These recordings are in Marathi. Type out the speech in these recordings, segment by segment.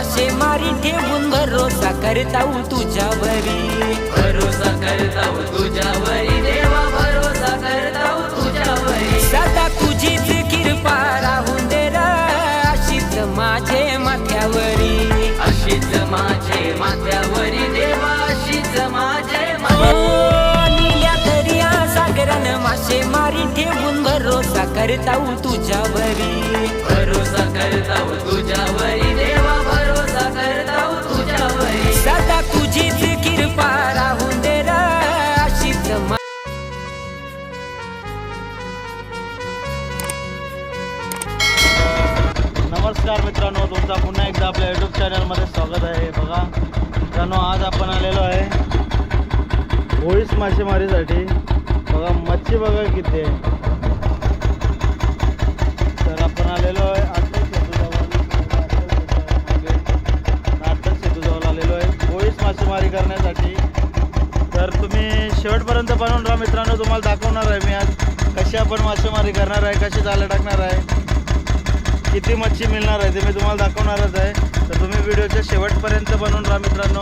मासेमारी ठेवून भरोसा करताऊ तुझ्यावरी. भरोसा करताव तुझ्यावरी. देवा भरोसा करताव तुझ्यावरी. सदा तुझीच कृपा राहून दे र अशीच माझे माथ्यावरी. अशीच माझे माथ्यावरी. देवा अशीच माझे निल्या दर्या सागरान मासेमारी ठेवून भरोसा करताऊ तुझ्यावरी. नमस्कार मित्रांनो तुमचा पुन्हा एकदा आपल्या यूट्यूब चॅनलमध्ये स्वागत आहे. बघा मित्रांनो आज आपण आलेलो आहे होळीस मासेमारीसाठी. बघा मच्छी बघा किती आहे. तर आपण आलेलो आहे आत्ता सेतूजवळ आत्ताच सेतूजवळ आलेलो आहे होळीस मासेमारी करण्यासाठी. तर तुम्ही शेवटपर्यंत बनवून राहा मित्रांनो तुम्हाला दाखवणार आहे मी आज कशी आपण मासेमारी करणार आहे कशी जाळं टाकणार आहे. किती मच्छी मिळणार आहे ते मी तुम्हाला दाखवणारच आहे. तर तुम्ही व्हिडिओच्या शेवटपर्यंत बनवून राहा मित्रांनो.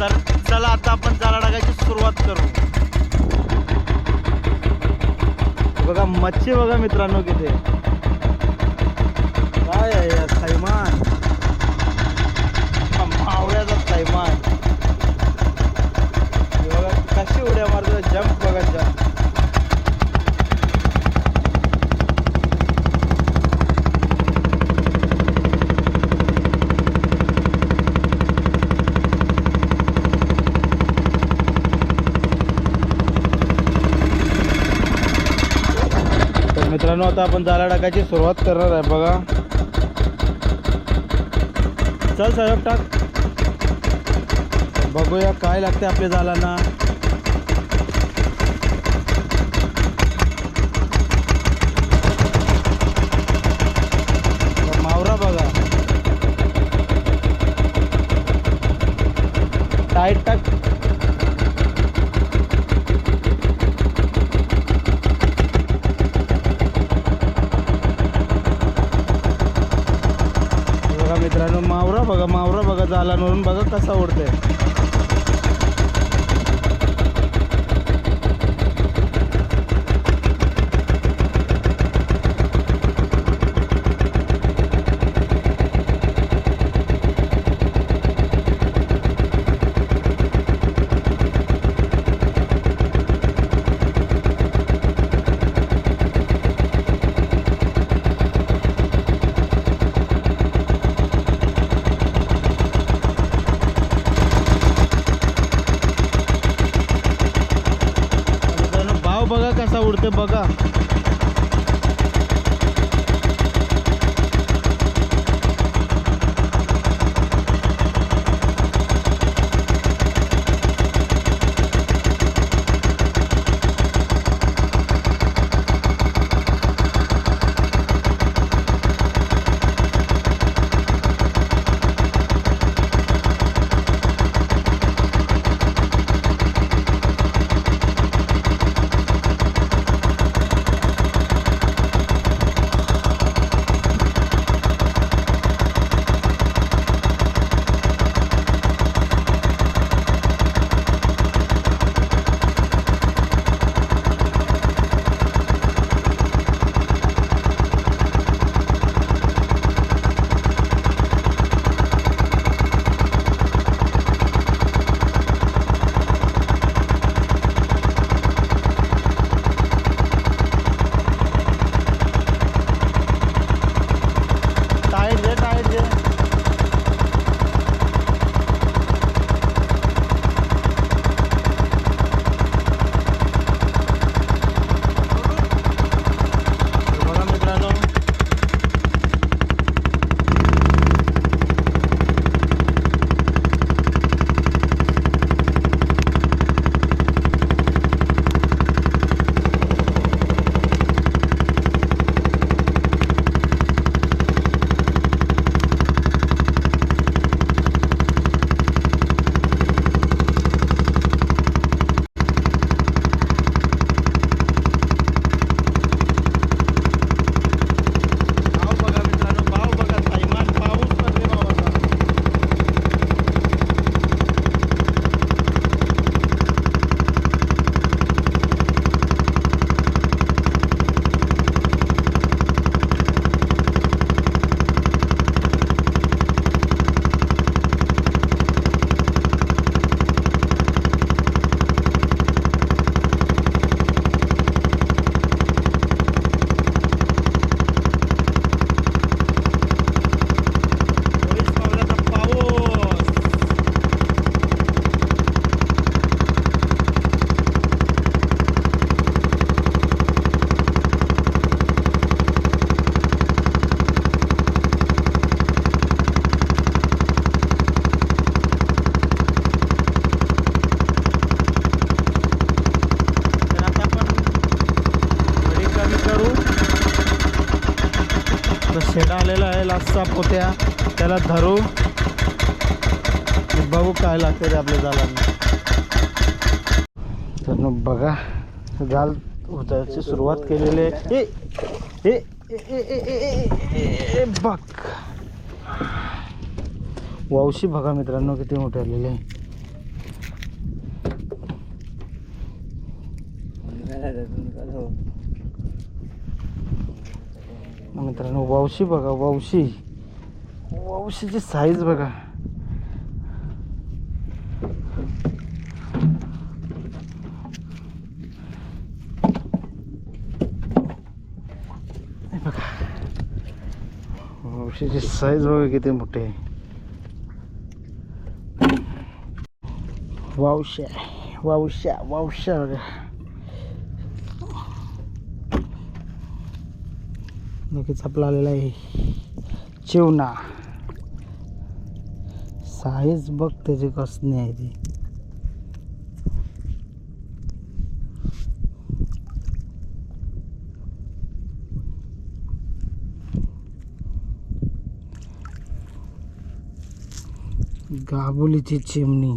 तर चला आता आपण चाला टाकायची सुरुवात करू. बघा मच्छी बघा मित्रांनो किती. काय आहे यार थैमान मावळ्याचा थैमान हे बघा कशी उड्या मारतो जंप बघा जंप तर मित्रांनो आता आपण जाला टाकायची सुरुवात करणार आहे बघा. चल साहेब टाक. बघूया काय लागते आपल्या जालांना. मावरा बघा. टाईट टाक बघा मित्रांनो मावरा बघा मावरा बघा बघा कसा उडते असा होत्या. त्याला धरू. बघू काय लागते रे आपल्या जालांना. तर बघा जाल होताची सुरुवात केलेली आहे. ए ए बघ. वावशी बघा मित्रांनो किती मोठे आलेले आहे. मित्रांनो वावशी बघा वावशी वावशीची साईज बघा. बघा. वावशीची साईज बघा किती मोठी आहे. वावश्या वावशा वावशा बघा. नक्कीच आपला आलेला आहे चिवना साईज बघ त्याची कसणी आहे ती गाबुलीची चिमणी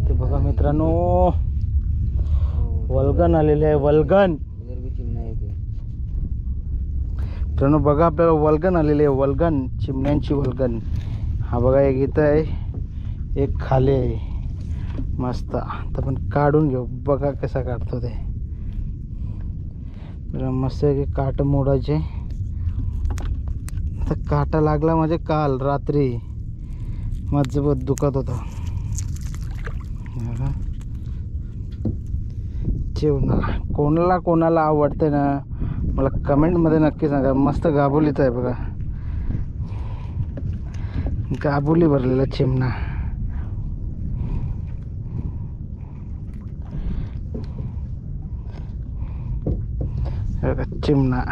ते बघा मित्रांनो वल्गन आलेले आहे वल्गन. मित्रांनो बघा आपल्याला वल्गन आलेले आहे वल्गन चिमण्यांची वल्गन. हा बघा एक इथं आहे एक खाली आहे. मस्त. तर पण काढून घेऊ. बघा कसा काढतो ते. मस्त एक काट मोडायचे. काटा लागला म्हणजे काल रात्री. मजबूत दुखत होता. जेवणा कोणाला कोणाला आवडते ना मला कमेंटमध्ये नक्की सांगा. मस्त गाबोलीच आहे बघा. गाबोली भरलेला चिमणा. बघा, चिमणा.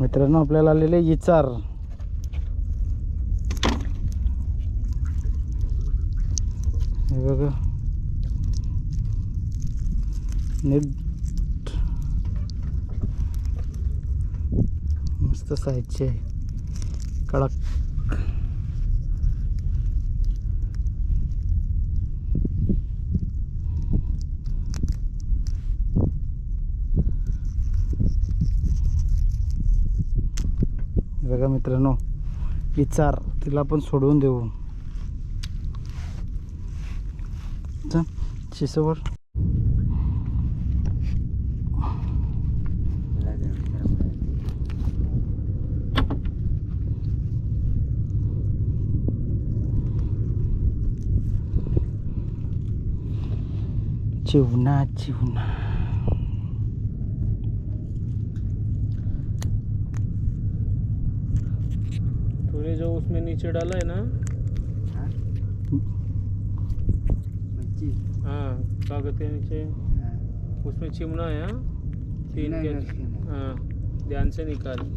मित्रांनो आपल्याला आलेले इचार. हे बघा. नीट. मस्त साईजचे आहे. कडक. बघा मित्रांनो विचार तिला पण सोडवून देऊ. चल शिसवर चिवना चिवना. तूने जो उसमें नीचे डाला है ना हाँ क्या कहते हैं। नीचे उसमें चिमना है हाँ? तीन के हाँ ध्यान से निकाल।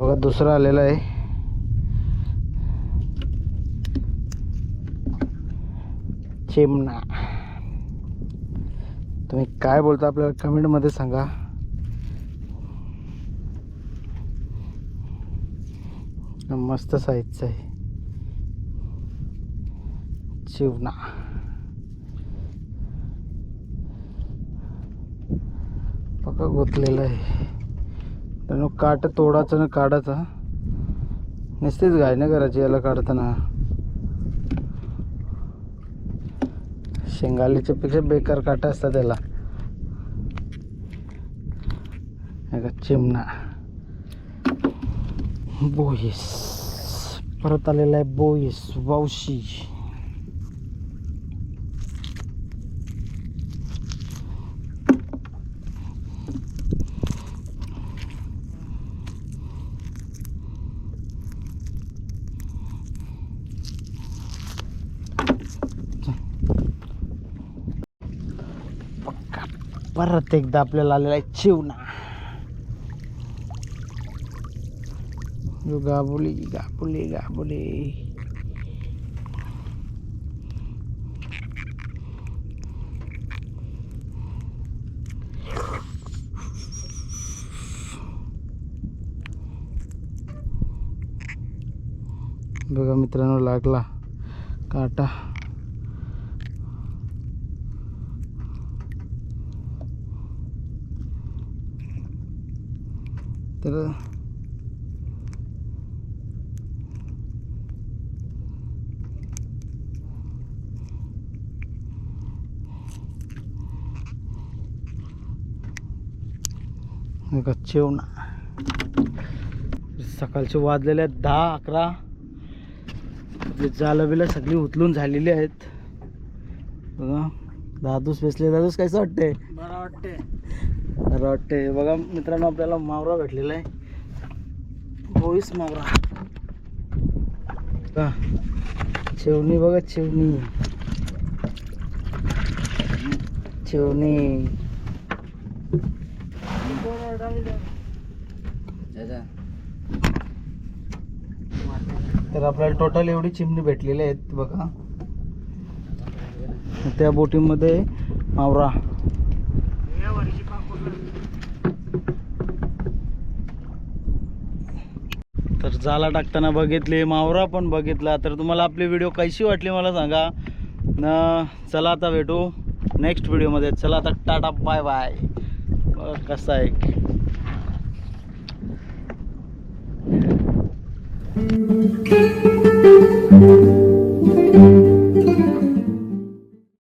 बघा दुसरा आलेला आहे चिमणा. तुम्ही काय बोलता आपल्याला कमेंटमध्ये सांगा. मस्त साईजचं आहे. चिवणा. पक्का गोतलेलं आहे. त्यानं काट तोडायचं ना काढायचं. नुसतीच गाय ना करायची याला काढताना. शेंगालीच्या पेक्षा बेकार काटा असतात त्याला. हे का चिमणा. बोईस परत आलेला आहे बोईस वावशी परत एकदा आपल्याला आलेला आहे चिवना. गाबुली गाबुली गाबुली. बघा मित्रांनो लागला काटा. तर बघा सकाळचे वाजलेले आहेत दहा अकरा. आपली जालं बिलं सगळी उचलून झालेली आहेत. बघा. दादूस बेसले. दादूस कसं वाटते बरं वाटते वाटते बघा मित्रांनो आपल्याला मावरा भेटलेला आहे. भोईस मावरा. शेवणी बघा शेवणी शेवणी तर आपल्याला टोटल एवढी चिमणी भेटलेली आहेत बघा. त्या बोटीमध्ये मावरा. तर जाला टाकताना बघितले मावरा पण बघितला. तर तुम्हाला आपली व्हिडिओ कशी वाटली मला सांगा. न चला आता भेटू. नेक्स्ट व्हिडिओमध्ये चला आता टाटा बाय बाय कसं कसा आहे. Thank